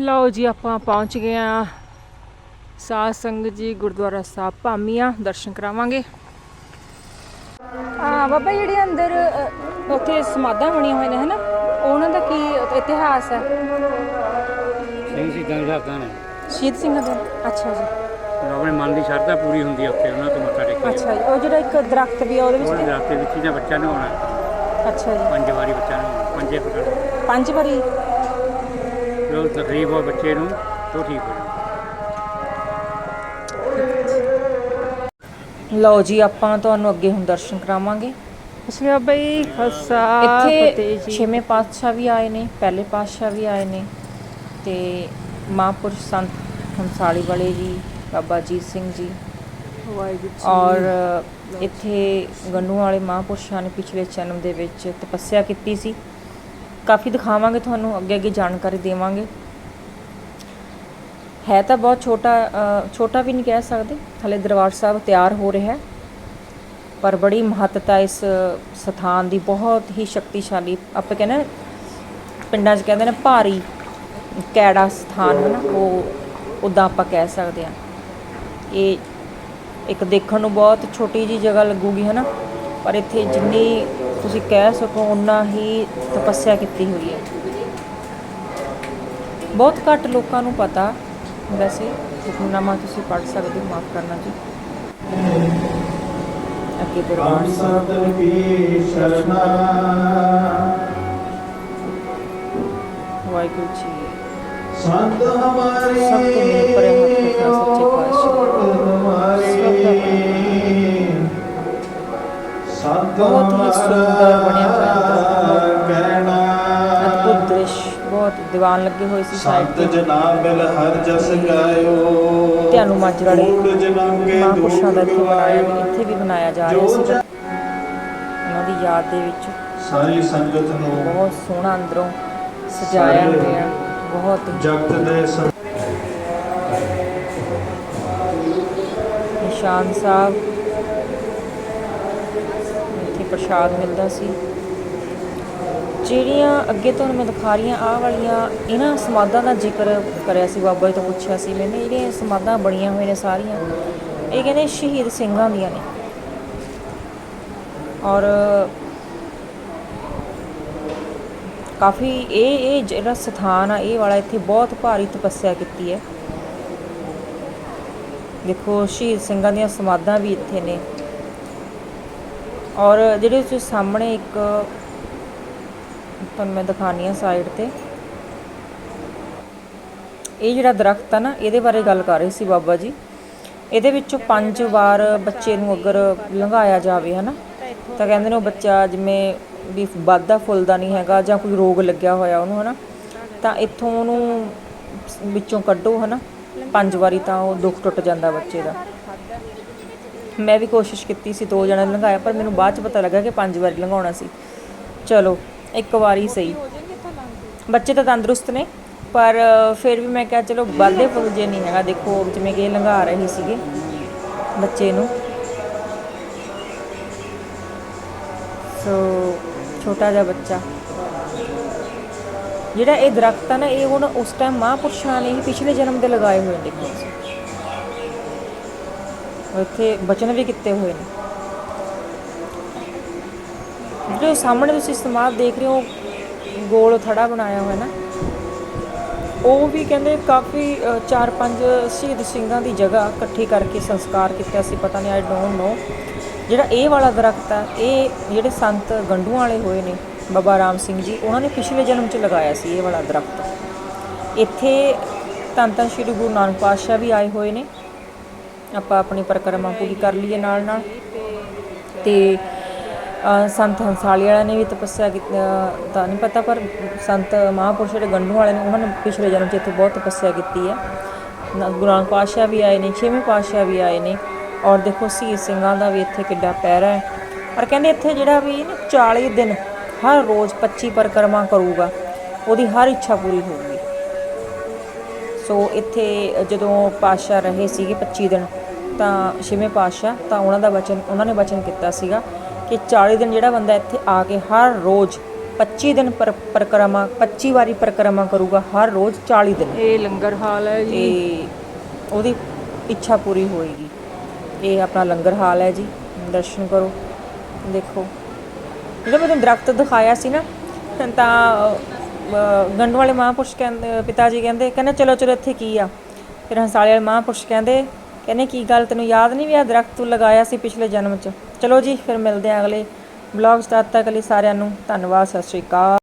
ਲਓ ਜੀ ਆਪਾਂ ਪਹੁੰਚ ਗਏ ਆ ਸਾਧ ਸੰਗਤ ਜੀ ਗੁਰਦੁਆਰਾ ਸਾਹਿਬ ਭਾਮੀਆਂ ਦਰਸ਼ਨ ਕਰਾਵਾਂਗੇ। ਆ ਬਾਬਾ ਜਿਹੜੇ ਅੰਦਰ ਅ, ਉੱਥੇ ਸਮਾਧਾਂ ਬਣੀਆਂ ਹੋਈਆਂ ਨੇ ਹਨਾ? ਉਹਨਾਂ ਦਾ ਕੀ ਇਤਿਹਾਸ ਹੈ? ਸਿੰਘ ਸ਼ਹੀਦਾਂ ਦੇ ਹੱਥਾਂ ਨੇ। ਸ਼ਹੀਦ ਸਿੰਘ ਦਾ? ਅੱਛਾ ਜੀ। ਜਦੋਂ ਆਪਣੇ ਮਨ ਦੀ ਸ਼ਰਧਾ ਪੂਰੀ ਹੁੰਦੀ ਹੈ ਉੱਥੇ ਉਹਨਾਂ ਤੋਂ ਮੱਥਾ ਟੇਕਿਆ ਅੱਛਾ ਜੀ ਉਹ ਜਿਹੜਾ ਇੱਕ ਦਰਖਤ ਵੀ ਆ ਉਹਦੇ ਉਹ ਵਿੱਚ ਰਾਤੇ ਵਿੱਚ ਹੀ ਦਾ ਬੱਚਾ ਨਹਾਉਣਾ। ਅੱਛਾ ਜੀ। ਪੰਜ ਵਾਰੀ ਬੱਚਾ ਨਹਾਉਣਾ ਪੰਜੇ ਪਕੜ। ਪੰਜ ਵਾਰੀ? ਜੋ ਤਕਲੀਫ ਹੋ ਬੱਚੇ ਨੂੰ ਤੋਂ ਠੀਕ ਹੋ ਜਾਊ ਲਓ ਜੀ ਆਪਾਂ ਤੁਹਾਨੂੰ ਅੱਗੇ ਹੁਣ ਦਰਸ਼ਨ ਕਰਾਵਾਂਗੇ। ਅਸਲੀ ਬਾਬਾ ਜੀ ਖਲਸਾ ਫਤਿਹ ਇੱਥੇ ਜੀ। ਛੇਵੇਂ ਪਾਤਸ਼ਾਹ ਵੀ ਆਏ ਨੇ ਪਹਿਲੇ ਪਾਤਸ਼ਾਹ ਵੀ ਆਏ ਨੇ ਤੇ ਮਹਾਂਪੁਰਸ਼ ਸੰਤ ਹੰਸਾਲੀ ਵਾਲੇ ਜੀ ਬਾਬਾ ਜੀਤ ਸਿੰਘ ਜੀ। ਵਾਹਿਗੁਰੂ ਜੀ। ਔਰ ਇੱਥੇ ਗੰਨੂ ਵਾਲੇ ਮਹਾਂਪੁਰਸ਼ਾਂ ਨੇ ਪਿਛਲੇ ਜਨਮ ਦੇ ਵਿੱਚ ਤਪੱਸਿਆ ਕੀਤੀ ਸੀ। ਕਾਫੀ ਦਿਖਾਵਾਂਗੇ, ਤੁਹਾਨੂੰ ਅੱਗੇ ਅੱਗੇ ਜਾਣਕਾਰੀ ਦੇਵਾਂਗੇ। ਹੈ ਤਾਂ ਬਹੁਤ ਛੋਟਾ ਛੋਟਾ ਵੀ ਨਹੀਂ ਕਹਿ ਸਕਦੇ, ਹਲੇ ਦਰਬਾਰ ਸਾਹਿਬ ਤਿਆਰ ਹੋ ਰਿਹਾ ਹੈ। ਪਰ ਬੜੀ ਮਹੱਤਤਾ ਇਸ ਸਥਾਨ ਦੀ, ਬਹੁਤ ਹੀ ਸ਼ਕਤੀਸ਼ਾਲੀ, ਆਪਾਂ ਕਹਿੰਦੇ ਪਿੰਡਾਂ 'ਚ ਕਹਿੰਦੇ ਨੇ ਭਾਰੀ ਕੈੜਾ ਸਥਾਨ ਹੈ ਨਾ, ਉਹ, ਉਦਾਂ ਆਪਾਂ ਕਹਿ ਸਕਦੇ ਹਾਂ। ਇਹ ਇੱਕ ਦੇਖਣ ਨੂੰ ਬਹੁਤ ਛੋਟੀ ਜੀ ਜਗ੍ਹਾ ਲੱਗੂਗੀ, ਹੈ ਨਾ? ਪਰ ਇੱਥੇ ਜਿੰਨੀ ਤੁਸੀਂ ਕਹਿ ਸਕੋ ਉਨਾ ਹੀ ਤਪੱਸਿਆ ਕੀਤੀ ਹੋਈ ਹੈ। ਬਹੁਤ ਘੱਟ ਲੋਕਾਂ ਨੂੰ ਪਤਾ ਵੈਸੇ ਹੁਕਮਨਾਮਾ ਤੁਸੀਂ ਪੜ੍ਹ ਸਕਦੇ ਹੋ ਮਾਫ ਕਰਨਾ ਜੀ। ਅੱਗੇ ਦਰਬਾਰ ਸਤਿ ਕੀ ਸ਼ਰਨਾ। ਵਾਹਿਗੁਰੂ ਜੀ। ਸੰਤ ਹਮਾਰੇ ਸਭ ਤੋਂ ਹੱਥ ਰੱਖਣਾ ਸੱਚੇ ਪਾਤਸ਼ਾਹ। ਬਹੁਤ ਹੀ ਸੁੰਦਰ ਬਣਿਆ ਹੋਇਆ ਕਹਿਣਾ ਅਦਭੁਤ ਦ੍ਰਿਸ਼ ਬਹੁਤ ਦੀਵਾਨ ਲੱਗੇ ਹੋਏ ਸੀ ਸਾਈਡ ਤੇ ਜਨਾ ਹਰ ਜਸ ਗਾਇਓ ਧਿਆਨੂ ਮਾਜਰਾ ਨੇ ਮਹਾਂਪੁਰਸ਼ਾਂ ਦਾ ਇੱਥੇ ਬਣਾਇਆ ਇੱਥੇ ਵੀ ਬਣਾਇਆ ਜਾ ਰਿਹਾ ਸੀ ਉਹਨਾਂ ਦੀ ਯਾਦ ਦੇ ਵਿੱਚ ਸਾਰੀ ਸੰਗਤ ਨੂੰ ਬਹੁਤ ਸੋਹਣਾ ਅੰਦਰੋਂ ਸਜਾਇਆ ਹੋਇਆ ਬਹੁਤ ਜਗਤ ਦੇ ਨਿਸ਼ਾਨ ਸਾਹਿਬ ਇੱਥੇ ਪ੍ਰਸ਼ਾਦ ਮਿਲਦਾ ਸੀ। ਜਿਹੜੀਆਂ ਅੱਗੇ ਤੁਹਾਨੂੰ ਮੈਂ ਦਿਖਾ ਰਹੀ ਰਹੀਆਂ ਆਹ ਵਾਲੀਆਂ ਇਹਨਾਂ ਸਮਾਧਾਂ ਦਾ ਜ਼ਿਕਰ ਕਰਿਆ ਸੀ, ਬਾਬਾ ਜੀ ਤੋਂ ਪੁੱਛਿਆ ਸੀ। ਮੈਨੇ ਜਿਹੜੀਆਂ ਸਮਾਧਾਂ ਬਣੀਆਂ ਹੋਈਆਂ ਨੇ ਸਾਰੀਆਂ, ਇਹ ਕਹਿੰਦੇ ਸ਼ਹੀਦ ਸਿੰਘਾਂ ਦੀਆਂ ਨੇ। ਔਰ ਕਾਫੀ ਇਹ ਇਹ ਜਿਹੜਾ ਸਥਾਨ ਆ, ਇਹ ਵਾਲਾ ਇੱਥੇ ਬਹੁਤ ਭਾਰੀ ਤਪੱਸਿਆ ਕੀਤੀ ਹੈ। ਦੇਖੋ, ਸ਼ਹੀਦ ਸਿੰਘਾਂ ਦੀਆਂ ਸਮਾਧਾਂ ਵੀ ਇੱਥੇ ਨੇ। ਔਰ ਜਿਹੜੇ ਤੁਸੀਂ ਸਾਹਮਣੇ ਇੱਕ, ਤੁਹਾਨੂੰ ਮੈਂ ਦਿਖਾਣੀ ਆ ਸਾਈਡ ਤੇ। ਇਹ ਜਿਹੜਾ ਦਰਖਤ ਆ ਨਾ, ਇਹਦੇ ਬਾਰੇ ਗੱਲ ਕਰ ਰਹੇ ਸੀ ਬਾਬਾ ਜੀ। ਇਹਦੇ ਵਿੱਚੋਂ ਪੰਜ ਵਾਰ ਬੱਚੇ ਨੂੰ ਅਗਰ ਲੰਘਾਇਆ ਜਾਵੇ, ਹਨਾ? ਤਾਂ ਕਹਿੰਦੇ ਨੇ ਉਹ ਬੱਚਾ ਜਿਵੇਂ ਵੀ ਵਾਧਾ ਫੁੱਲਦਾ ਨਹੀਂ ਹੈਗਾ ਜਾਂ ਕੋਈ ਰੋਗ ਲੱਗਿਆ ਹੋਇਆ ਉਹਨੂੰ, ਹਨਾ? ਤਾਂ ਇੱਥੋਂ ਉਹਨੂੰ ਵਿੱਚੋਂ ਕੱਢੋ, ਹਨਾ? ਪੰਜ ਵਾਰੀ ਤਾਂ ਉਹ ਦੁੱਖ ਟੁੱਟ ਜਾਂਦਾ ਬੱਚੇ ਦਾ। ਮੈਂ ਵੀ ਕੋਸ਼ਿਸ਼ ਕੀਤੀ ਸੀ ਦੋ ਜਣਿਆਂ ਨੂੰ ਲੰਘਾਇਆ, ਪਰ ਮੈਨੂੰ ਬਾਅਦ ਚ ਪਤਾ ਲੱਗਾ ਕਿ ਪੰਜ ਵਾਰੀ ਲੰਘਾਉਣਾ ਸੀ। ਚਲੋ, ਇੱਕ ਵਾਰੀ ਸਹੀ। ਬੱਚੇ ਤਾਂ ਤੰਦਰੁਸਤ ਨੇ, ਪਰ ਫਿਰ ਵੀ ਮੈਂ ਕਿਹਾ ਚਲੋ ਵਾਧੇ ਫੁੱਲ ਨਹੀਂ ਹੈਗਾ। ਦੇਖੋ, ਜਿਵੇਂ ਕਿ ਇਹ ਲੰਘਾ ਰਹੇ ਸੀਗੇ ਬੱਚੇ ਨੂੰ। ਸੋ ਛੋਟਾ ਜਿਹਾ ਬੱਚਾ। ਜਿਹੜਾ ਇਹ ਦਰਖਤ ਆ ਨਾ, ਇਹ ਹੁਣ ਉਸ ਟਾਈਮ ਮਹਾਂਪੁਰਸ਼ਾਂ ਨੇ ਹੀ ਪਿਛਲੇ ਜਨਮ ਦੇ ਲਗਾਏ ਹੋਏ ਨੇ। ਦੇਖੋ ਇੱਥੇ ਬਚਨ ਵੀ ਕੀਤੇ ਹੋਏ ਨੇ। ਜਿਹੜੇ ਸਾਹਮਣੇ ਤੁਸੀਂ ਸਮਾਧ ਦੇਖ ਰਹੇ ਹੋ ਗੋਲ ਥੜਾ ਬਣਾਇਆ ਹੋਇਆ ਨਾ ਉਹ ਵੀ ਕਹਿੰਦੇ ਕਾਫੀ ਅ, ਚਾਰ ਪੰਜ ਸ਼ਹੀਦ ਸਿੰਘਾਂ ਦੀ ਜਗ੍ਹਾ ਇਕੱਠੀ ਕਰਕੇ ਸੰਸਕਾਰ ਕੀਤਾ ਸੀ ਪਤਾ ਨਹੀਂ ਆਈ ਡੋਨਟ ਨੋ ਜਿਹੜਾ ਇਹ ਵਾਲਾ ਦਰਖਤ ਆ ਇਹ ਜਿਹੜੇ ਸੰਤ ਗੰਡੂਆਂ ਵਾਲੇ ਹੋਏ ਨੇ ਬਾਬਾ ਰਾਮ ਸਿੰਘ ਜੀ ਉਹਨਾਂ ਨੇ ਪਿਛਲੇ ਜਨਮ 'ਚ ਲਗਾਇਆ ਸੀ ਇਹ ਵਾਲਾ ਦਰਖਤ। ਇੱਥੇ ਧੰਨ ਧੰਨ ਸ਼੍ਰੀ ਗੁਰੂ ਨਾਨਕ ਪਾਤਸ਼ਾਹ ਵੀ ਆਏ ਹੋਏ ਨੇ ਆਪਾਂ ਆਪਣੀ ਪਰਿਕਰਮਾ ਪੂਰੀ ਕਰ ਲਈਏ ਨਾਲ ਨਾਲ। ਤੇ ਸੰਤ ਹੰਸਾਲੀ ਵਾਲਿਆਂ ਨੇ ਵੀ ਤਪੱਸਿਆ ਕੀਤੀ ਤਾਂ ਨਹੀਂ ਪਤਾ, ਪਰ ਸੰਤ ਮਹਾਂਪੁਰਸ਼ ਜਿਹੜੇ ਗੰਡੂ ਵਾਲੇ ਨੇ, ਉਹਨਾਂ ਨੇ ਪਿਛਲੇ ਜਨਮ 'ਚ ਇੱਥੇ ਬਹੁਤ ਤਪੱਸਿਆ ਕੀਤੀ ਹੈ। ਨਾ- ਗੁਰੂ ਨਾਨਕ ਪਾਤਸ਼ਾਹ ਵੀ ਆਏ ਨੇ, ਛੇਵੇਂ ਪਾਤਸ਼ਾਹ ਵੀ ਆਏ ਨੇ। ਔਰ ਦੇਖੋ ਸ਼ਹੀਦ ਸਿੰਘਾਂ ਦਾ ਵੀ ਇੱਥੇ ਕਿੱਡਾ ਪਹਿਰਾ ਹੈ। ਔਰ ਕਹਿੰਦੇ ਇੱਥੇ ਜਿਹੜਾ ਵੀ ਨਾ 40 ਦਿਨ ਹਰ ਰੋਜ਼ 25 ਪਰਿਕਰਮਾ ਕਰੂਗਾ, ਉਹਦੀ ਹਰ ਇੱਛਾ ਪੂਰੀ ਹੋਊਗੀ। ਸੋ ਇੱਥੇ ਜਦੋਂ ਪਾਤਸ਼ਾਹ ਰਹੇ ਸੀਗੇ 25 ਦਿਨ ਤਾਂ ਛੇਵੇਂ ਪਾਤਸ਼ਾਹ ਤਾਂ ਉਹਨਾਂ ਦਾ ਵਚਨ ਉਹਨਾਂ ਨੇ ਵਚਨ ਕੀਤਾ ਸੀਗਾ ਕਿ 40 ਦਿਨ ਜਿਹੜਾ ਬੰਦਾ ਇੱਥੇ ਆ ਕੇ ਹਰ ਰੋਜ਼ 25 ਦਿਨ ਪਰ ਪਰਿਕਰਮਾ 25 ਵਾਰੀ ਪਰਿਕਰਮਾ ਕਰੂਗਾ ਹਰ ਰੋਜ਼ 40 ਦਿਨ। ਇਹ ਲੰਗਰ ਹਾਲ ਹੈ ਤੇ ਜੀ ਉਹਦੀ ਇੱਛਾ ਪੂਰੀ ਹੋਏਗੀ। ਇਹ ਆਪਣਾ ਲੰਗਰ ਹਾਲ ਹੈ ਜੀ। ਦਰਸ਼ਨ ਕਰੋ। ਦੇਖੋ। ਜਦੋਂ ਮੈਂ ਤੁਹਾਨੂੰ ਦਰਖਤ ਦਿਖਾਇਆ ਸੀ ਨਾ ਤਾਂ ਗੰਡ ਵਾਲੇ ਮਹਾਂਪੁਰਸ਼ ਕਹਿੰਦੇ ਪਿਤਾ ਜੀ ਕਹਿੰਦੇ ਕਹਿੰਦੇ, ਚਲੋ ਚਲੋ, ਇੱਥੇ ਕੀ ਆ? ਫਿਰ ਹੰਸਾਲੇ ਵਾਲੇ ਮਹਾਂਪੁਰਸ਼ ਕਹਿੰਦੇ ਕਹਿੰਦੇ, ਕੀ ਗੱਲ ਤੈਨੂੰ ਯਾਦ ਨਹੀਂ ਵੀ ਆ ਦਰਖਤ ਤੂੰ ਲਗਾਇਆ ਸੀ ਪਿਛਲੇ ਜਨਮ 'ਚ? ਚਲੋ ਜੀ, ਫਿਰ ਮਿਲਦੇ ਆ ਅਗਲੇ ਬਲੌਗਸ ਤਦ ਤੱਕ ਲਈ ਸਾਰਿਆਂ ਨੂੰ ਧੰਨਵਾਦ, ਸਤਿ ਸ਼੍ਰੀ ਅਕਾਲ।